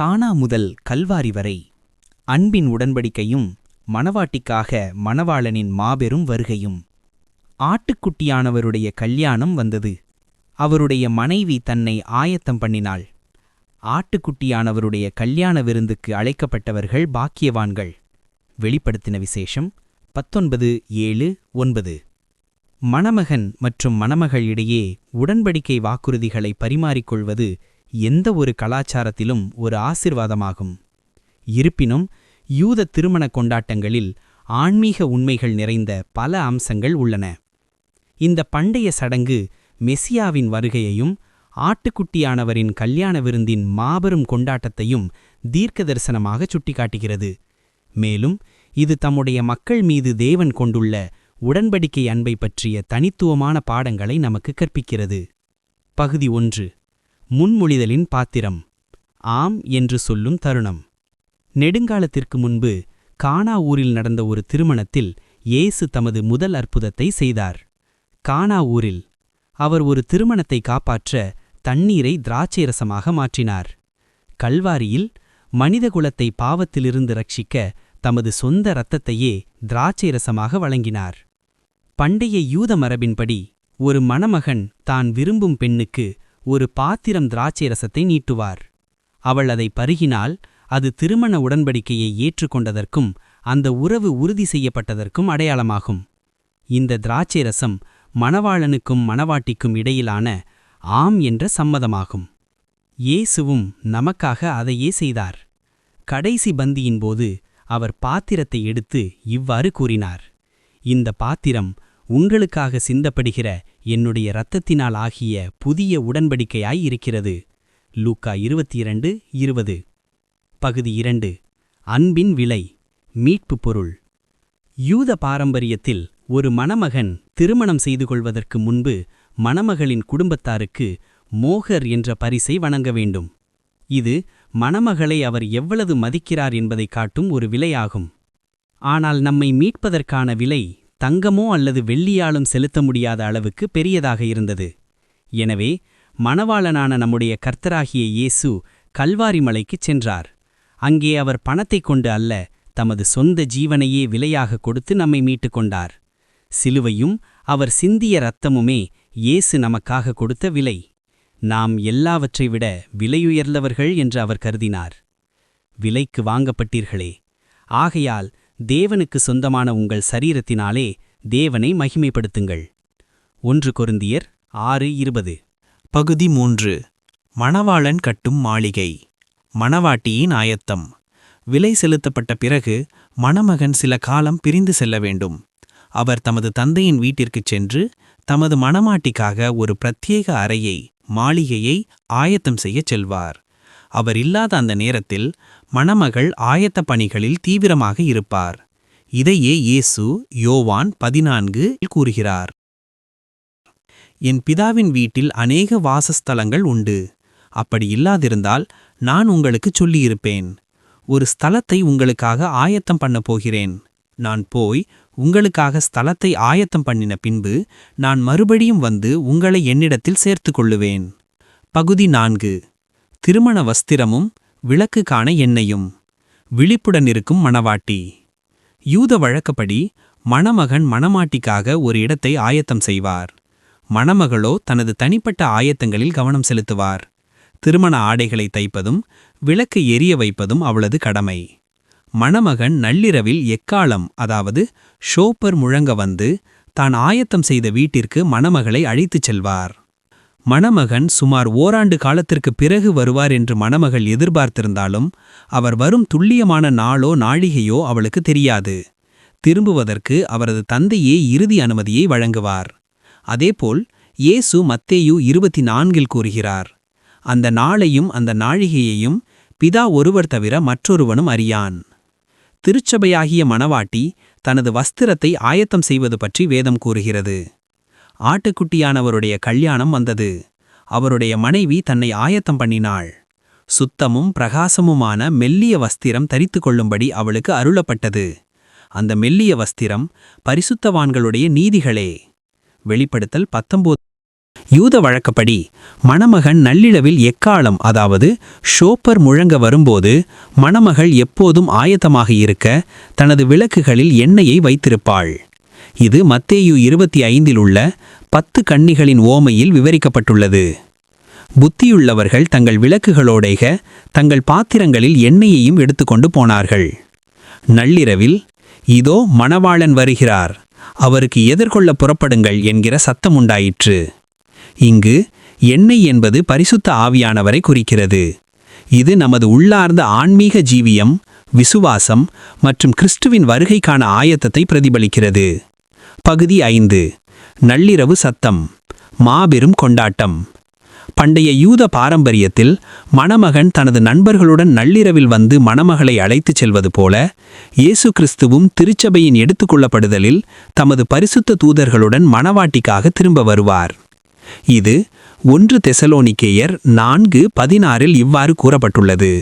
கானா முதல் கல்வாரி வரை அன்பின் உடன்படிக்கையும் மணவாட்டிக்காக மணவாளனின் மாபெரும் வருகையும். ஆட்டுக்குட்டியானவருடைய கல்யாணம் வந்தது. அவருடைய மனைவி தன்னை ஆயத்தம் பண்ணினாள். ஆட்டுக்குட்டியானவருடைய கல்யாண விருந்துக்கு அழைக்கப்பட்டவர்கள் பாக்கியவான்கள். வெளிப்படுத்தின விசேஷம் பத்தொன்பது ஏழு ஒன்பது. மணமகன் மற்றும் மணமகள் இடையே உடன்படிக்கை வாக்குறுதிகளை பரிமாறிக்கொள்வது எந்த ஒரு கலாச்சாரத்திலும் ஒரு ஆசிர்வாதமாகும். இருப்பினும் யூத திருமண கொண்டாட்டங்களில் ஆன்மீக உண்மைகள் நிறைந்த பல அம்சங்கள் உள்ளன. இந்த பண்டைய சடங்கு மெசியாவின் வருகையையும் ஆட்டுக்குட்டியானவரின் கல்யாண விருந்தின் மாபெரும் கொண்டாட்டத்தையும் தீர்க்க தரிசனமாக சுட்டிக்காட்டுகிறது. மேலும் இது தம்முடைய மக்கள் மீது தேவன் கொண்டுள்ள உடன்படிக்கை அன்பை பற்றிய தனித்துவமான பாடங்களை நமக்கு கற்பிக்கிறது. பகுதி ஒன்று. முன்மொழிதலின் பாத்திரம். ஆம் என்று சொல்லும் தருணம். நெடுங்காலத்திற்கு முன்பு கானா ஊரில் நடந்த ஒரு திருமணத்தில் இயேசு தமது முதல் அற்புதத்தை செய்தார். கானா ஊரில் அவர் ஒரு திருமணத்தை காப்பாற்ற தண்ணீரை திராட்சை ரசமாக மாற்றினார். கல்வாரியில் மனிதகுலத்தை பாவத்திலிருந்து ரட்சிக்க தமது சொந்த இரத்தத்தையே திராட்சை ரசமாக வழங்கினார். பண்டைய யூத மரபின்படி ஒரு மணமகன் தான் விரும்பும் பெண்ணுக்கு ஒரு பாத்திரம் திராட்சை ரசத்தை நீட்டுவார். அவள் அதை பருகினால் அது திருமண உடன்படிக்கையை ஏற்றுக்கொண்டதற்கும் அந்த உறவு உறுதி செய்யப்பட்டதற்கும் அடையாளமாகும். இந்த திராட்சை ரசம் மணவாளனுக்கும் மணவாட்டிக்கும் இடையிலான ஆம் என்ற சம்மதமாகும். இயேசுவும் நமக்காக அதையே செய்தார். கடைசி பந்தியின்போது அவர் பாத்திரத்தை எடுத்து இவ்வாறு கூறினார். இந்த பாத்திரம் உங்களுக்காக சிந்தப்படுகிற என்னுடைய இரத்தத்தினால் ஆகிய புதிய உடன்படிக்கையாய் இருக்கிறது. லூக்கா இருபத்தி இரண்டு இருபது. பகுதி இரண்டு. அன்பின் விலை. மீட்பு பொருள். யூத பாரம்பரியத்தில் ஒரு மணமகன் திருமணம் செய்து கொள்வதற்கு முன்பு மணமகளின் குடும்பத்தாருக்கு மோகர் என்ற பரிசை வணங்க வேண்டும். இது மணமகளை அவர் எவ்வளவு மதிக்கிறார் என்பதை காட்டும் ஒரு விலையாகும். ஆனால் நம்மை மீட்பதற்கான விலை தங்கமோ அல்லது வெள்ளியாலும் செலுத்த முடியாத அளவுக்கு பெரியதாக இருந்தது. எனவே மணவாளனான நம்முடைய கர்த்தராகிய இயேசு கல்வாரி மலைக்குச் சென்றார். அங்கே அவர் பணத்தைக் கொண்டு அல்ல தமது சொந்த ஜீவனையே விலையாக கொடுத்து நம்மை மீட்டுக் கொண்டார். சிலுவையும் அவர் சிந்திய இரத்தமுமே இயேசு நமக்காக கொடுத்த விலை. நாம் எல்லாவற்றை விட விலையுயர்ந்தவர்கள் என்று அவர் கருதினார். விலைக்கு வாங்கப்பட்டீர்களே. ஆகையால் தேவனுக்கு சொந்தமான உங்கள் சரீரத்தினாலே தேவனை மகிமைப்படுத்துங்கள். ஒன்று கொருந்தியர் ஆறு இருபது. பகுதி மூன்று. மணவாளன் கட்டும் மாளிகை. மணவாட்டியின் ஆயத்தம். விலை செலுத்தப்பட்ட பிறகு மணமகன் சில காலம் பிரிந்து செல்ல வேண்டும். அவர் தமது தந்தையின் வீட்டிற்குச் சென்று தமது மணமாட்டிக்காக ஒரு பிரத்யேக அறையை மாளிகையை ஆயத்தம் செய்யச் செல்வார். அவர் இல்லாத அந்த நேரத்தில் மணமகள் ஆயத்த பணிகளில் தீவிரமாக இருப்பார். இதையே இயேசு யோவான் பதினான்கு கூறுகிறார். என் பிதாவின் வீட்டில் அநேக வாசஸ்தலங்கள் உண்டு. அப்படி இல்லாதிருந்தால் நான் உங்களுக்குச் சொல்லியிருப்பேன். ஒரு ஸ்தலத்தை உங்களுக்காக ஆயத்தம் பண்ண போகிறேன். நான் போய் உங்களுக்காக ஸ்தலத்தை ஆயத்தம் பண்ணின பின்பு நான் மறுபடியும் வந்து உங்களை என்னிடத்தில் சேர்த்து கொள்ளுவேன். பகுதி நான்கு. திருமண வஸ்திரமும் விளக்கு காண என்னையும். விழிப்புடன் இருக்கும் மணவாட்டி. யூத வழக்கப்படி மணமகன் மணமாட்டிக்காக ஒரு இடத்தை ஆயத்தம் செய்வார். மணமகளோ தனது தனிப்பட்ட ஆயத்தங்களில் கவனம் செலுத்துவார். திருமண ஆடைகளை தைப்பதும் விளக்கு எரிய வைப்பதும் அவளது கடமை. மணமகன் நள்ளிரவில் எக்காலம் அதாவது ஷோப்பர் முழங்க வந்து தான் ஆயத்தம் செய்த வீட்டிற்கு மணமகளை அழைத்துச் செல்வார். மணமகன் சுமார் ஓராண்டு காலத்திற்கு பிறகு வருவார் என்று மணமகள் எதிர்பார்த்திருந்தாலும் அவர் வரும் துல்லியமான நாளோ நாழிகையோ அவளுக்கு தெரியாது. திரும்புவதற்கு அவரது தந்தையே இறுதி அனுமதியை வழங்குவார். அதேபோல் இயேசு மத்தேயு இருபத்தி நான்கில் கூறுகிறார் அந்த நாளையும் அந்த நாழிகையையும் பிதா ஒருவர் தவிர மற்றொருவனும் அறியான். திருச்சபையாகிய மணவாட்டி தனது வஸ்திரத்தை ஆயத்தம் செய்வது பற்றி வேதம் கூறுகிறது. ஆட்டுக்குட்டியானவருடைய கல்யாணம் வந்தது. அவருடைய மனைவி தன்னை ஆயத்தம் பண்ணினாள். சுத்தமும் பிரகாசமுமான மெல்லிய வஸ்திரம் தரித்து கொள்ளும்படி அவளுக்கு அருளப்பட்டது. அந்த மெல்லிய வஸ்திரம் பரிசுத்தவான்களுடைய நீதிகளே. வெளிப்படுத்தல் பத்தொம்போது யூத வழக்கப்படி மணமகன் நள்ளிரவில் எக்காலம் அதாவது ஷோப்பர் முழங்க வரும்போது மணமகள் எப்போதும் ஆயத்தமாக இருக்க தனது விளக்குகளில் எண்ணெயை வைத்திருப்பாள். இது மத்தேயு இருபத்தி ஐந்தில் உள்ள பத்து கன்னிகளின் ஓமையில் விவரிக்கப்பட்டுள்ளது. புத்தியுள்ளவர்கள் தங்கள் விளக்குகளோடைக தங்கள் பாத்திரங்களில் எண்ணெயையும் எடுத்துக்கொண்டு போனார்கள். நள்ளிரவில் இதோ மணவாளன் வருகிறார் அவருக்கு எதிர்கொள்ள புறப்படுங்கள் என்கிற சத்தம் உண்டாயிற்று. இங்கு எண்ணெய் என்பது பரிசுத்த ஆவியானவரை குறிக்கிறது. இது நமது உள்ளார்ந்த ஆன்மீக ஜீவியம் விசுவாசம் மற்றும் கிறிஸ்துவின் வருகைக்கான ஆயத்தத்தை பிரதிபலிக்கிறது. பகுதி ஐந்து. நள்ளிரவு சத்தம். மாபெரும் கொண்டாட்டம். பண்டைய யூத பாரம்பரியத்தில் மணமகன் தனது நண்பர்களுடன் நள்ளிரவில் வந்து மணமகளை அழைத்துச் செல்வது போல இயேசு கிறிஸ்துவும் திருச்சபையின் எடுத்துக்கொள்ளப்படுதலில் தமது பரிசுத்த தூதர்களுடன் மணவாட்டிக்காக திரும்ப வருவார். இது ஒன்று தெசலோனிக்கேயர் நான்கு பதினாறில் இவ்வாறு கூறப்பட்டுள்ளது.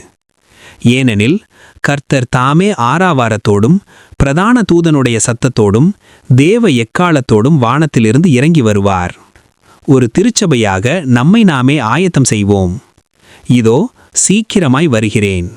ஏனெனில் கர்த்தர் தாமே ஆறாவாரத்தோடும் பிரதான தூதனுடைய சத்தத்தோடும் தேவ எக்காலத்தோடும் வானத்திலிருந்து இறங்கி வருவார். ஒரு திருச்சபையாக நம்மை நாமே ஆயத்தம் செய்வோம். இதோ சீக்கிரமாய் வருகிறேன்.